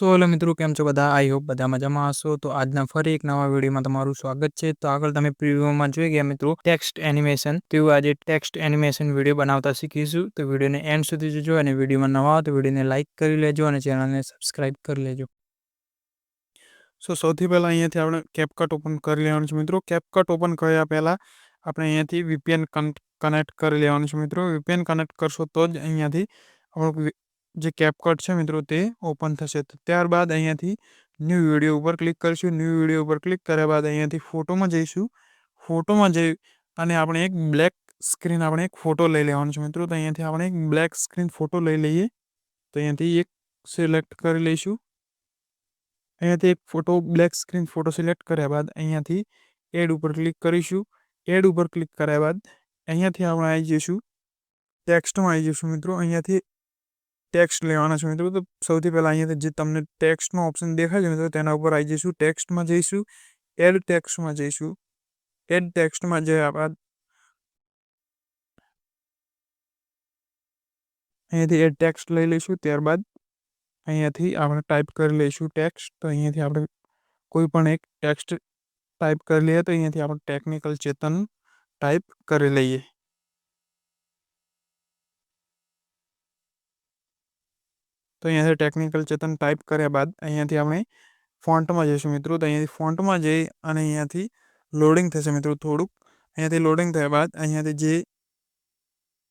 So hello મિત્રો, કેમ છો બધા? આઈ હોપ બધા મજામાં હશો. તો આજના ફરી એક નવા વિડીયોમાં તમારું સ્વાગત છે. તો આગળ તમે પ્રિવ્યુમાં જોઈ ગયા મિત્રો, ટેક્સ્ટ એનિમેશન. તેવું આજે ટેક્સ્ટ એનિમેશન વીડિયો બનાવતા શીખીશું. તો વિડીયોને એન્ડ સુધી જોજો અને વિડીયોમાં નવા તો વિડીયોને લાઇક કરી લેજો અને ચેનલને સબસ્ક્રાઇબ કરી લેજો. સો સૌથી પહેલાં અહીંયાથી આપણે કેપકટ ઓપન કરી લેવાનું છે મિત્રો. કેપકટ ઓપન કર્યા પહેલાં આપણે અહીંયાથી વીપીએન કનેક્ટ કરી લેવાનું છે મિત્રો. વીપીએન કનેક્ટ કરશો તો જ અહીંયાથી આપણું જે કેપકટ છે મિત્રો તે ઓપન થશે. ત્યારબાદ અહીંયાથી ન્યૂ વીડિયો ઉપર ક્લિક કરીશું. ન્યૂ વીડિયો ઉપર ક્લિક કર્યા બાદ અહીંયાથી ફોટોમાં જઈશું. ફોટોમાં જઈ અને આપણે એક બ્લેક સ્ક્રીન આપણે એક ફોટો લઈ લેવાનો છે મિત્રો. તો અહીંયાથી આપણે એક બ્લેક સ્ક્રીન ફોટો લઈ લઈએ. તો અહીંયાથી એક સિલેક્ટ કરી લઈશું. અહીંયાથી એક photo black screen photo select કર્યા બાદ અહીંયાથી એડ ઉપર ક્લિક કરીશું. એડ ઉપર ક્લિક કર્યા બાદ અહીંયાથી આપણે આવી જઈશું. ટેક્સ્ટમાં આવી જઈશું મિત્રો. અહીંયાથી ટેક્સ્ટ લેવાના છો. મિત્રો તો સૌથી પહેલાં અહીંયા જે તમને ટેક્સ્ટનો ઓપ્શન દેખાય છે મિત્રો તેના ઉપર આવી જઈશું. ટેક્સ્ટમાં જઈશું. એડ ટેક્સ્ટમાં જઈશું. એડ ટેક્સ્ટમાં જયા બાદ અહીંયાથી એડ ટેક્સ્ટ લઈ લઈશું. ત્યારબાદ અહીંયાથી આપણે ટાઈપ કરી લઈશું ટેક્સ્ટ તો અહીંયાથી આપણે કોઈ પણ એક ટેક્સ્ટ ટાઈપ કરી લઈએ તો અહીંયાથી આપણે ટેકનિકલ ચેતન ટાઈપ કરી લઈએ. તો અહીંયાથી ટેકનિકલ ચેતન ટાઈપ કર્યા બાદ અહીંયાથી આપણે ફોન્ટમાં જઈશું મિત્રો તો અહીંયાથી ફોન્ટમાં જઈ અને અહીંયાથી લોડિંગ થશે મિત્રો થોડુંક અહીંયાથી લોડિંગ થયા બાદ અહીંયાથી જે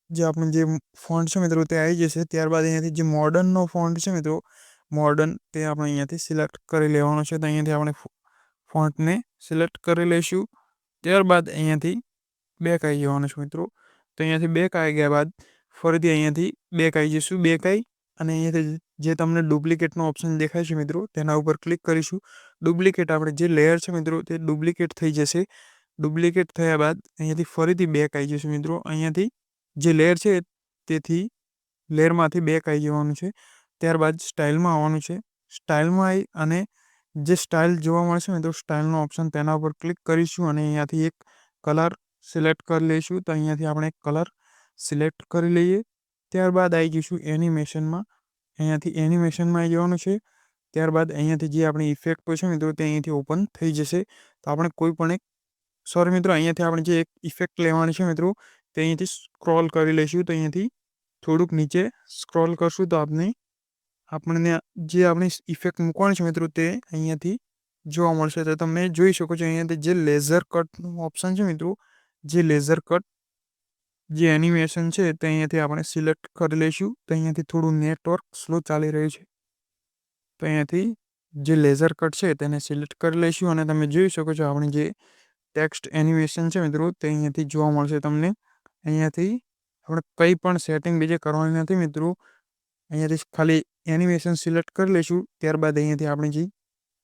જે આપણું જે ફોન્ટ છે મિત્રો તે આવી જશે ત્યારબાદ અહીંયાથી જે મોડર્નનો ફોન્ટ છે મિત્રો મોડર્ન તે આપણે અહીંયાથી સિલેક્ટ કરી લેવાનો છે તો અહીંયાથી આપણે ફોન્ટને સિલેક્ટ કરી લઈશું ત્યારબાદ અહીંયાથી બેક આવી જવાનું છે મિત્રો તો અહીંયાથી બેક આવી ગયા બાદ ફરીથી અહીંયાથી બેક આવી જઈશું બેક આવી અને અહીંયાથી જે તમને ડુપ્લિકેટનો ઓપ્શન દેખાય છે મિત્રો, તેના ઉપર ક્લિક કરીશું. ડુપ્લિકેટ આપણે જે લેયર છે મિત્રો, તે ડુપ્લિકેટ થઈ જશે. ડુપ્લિકેટ થયા બાદ અહીંયાથી ફરીથી બેક આવી જશે મિત્રો. અહીંયાથી જે લેયર છે, તેથી લેયરમાંથી બેક આવી જવાનું છે. ત્યારબાદ સ્ટાઇલમાં આવવાનું છે. સ્ટાઇલમાં આવી અને જે સ્ટાઇલ જોવા મળશે મિત્રો સ્ટાઇલનો ઓપ્શન તેના ઉપર ક્લિક કરીશું અને અહીંયાથી એક કલર સિલેક્ટ કરી લઈશું. તો અહીંયાથી આપણે કલર સિલેક્ટ કરી લઈએ. ત્યારબાદ આવી જઈશું એનિમેશનમાં અહીંયાથી એનિમેશનમાં આવી જવાનું છે. ત્યારબાદ અહીંયાથી જે આપણી ઇફેક્ટો છે મિત્રો, તે અહીંયાથી ઓપન થઈ જશે. તો આપણે કોઈ પણ એક સોરી મિત્રો, અહીંયાથી આપણે જે એક ઇફેક્ટ લેવાની છે મિત્રો, તે અહીંયાથી સ્ક્રોલ કરી લઈશું. તો અહીંયાથી થોડુંક નીચે સ્ક્રોલ કરશું તો આપણે આપણને જે આપણી ઇફેક્ટ મૂકવાની છે મિત્રો, તે અહીંયાથી જોવા મળશે. તો તમે જોઈ શકો છો, અહીંયાથી જે લેઝર કટનું ઓપ્શન છે મિત્રો, જે લેઝર કટ જે એનિમેશન છે તે અહીંયાથી આપણે સિલેક્ટ કરી લઈશું. તો અહીંયાથી થોડું નેટવર્ક સ્લો ચાલી રહ્યું છે. તો અહીંયાથી જે લેઝર કટ છે તેને સિલેક્ટ કરી લઈશું અને તમે જોઈ શકો છો આપણી જે ટેક્સ્ટ એનિમેશન છે મિત્રો, તે અહીંયાથી જોવા મળશે તમને. અહીંયાથી આપણે કંઈ પણ સેટિંગ બીજે કરવાની નથી મિત્રો. અહીંયાથી ખાલી એનિમેશન સિલેક્ટ કરી લઈશું. ત્યારબાદ અહીંયાથી આપણી જે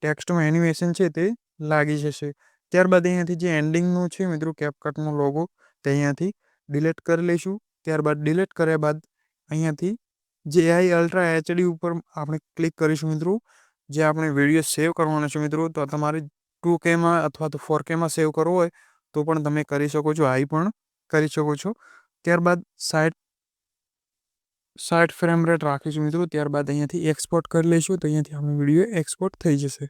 ટેક્સ્ટમાં એનિમેશન છે તે લાગી જશે. ત્યારબાદ અહીંયાથી જે એન્ડિંગનું છે મિત્રો કેપકટનો લોગો તે અહીંયાથી ડિલીટ કરી લઈશું. ત્યારબાદ ડિલેટ કર્યા બાદ અહીંયાથી જે એઆઈ અલ્ટ્રા એચડી ઉપર આપણે ક્લિક કરીશું મિત્રો. જે આપણે વીડિયો સેવ કરવાનો છે મિત્રો, તો તમારે ટુ કેમાં અથવા તો ફોર કેમાં સેવ કરવો હોય, તો પણ તમે કરી શકો છો. આઈ પણ કરી શકો છો. ત્યારબાદ સાઠ સાઠ ફ્રેમ રેટ રાખીશું મિત્રો. ત્યારબાદ અહીંયાથી એક્સપોર્ટ કરી લઈશું. તો અહીંયાથી આપણે વીડિયો એક્સપોર્ટ થઈ જશે.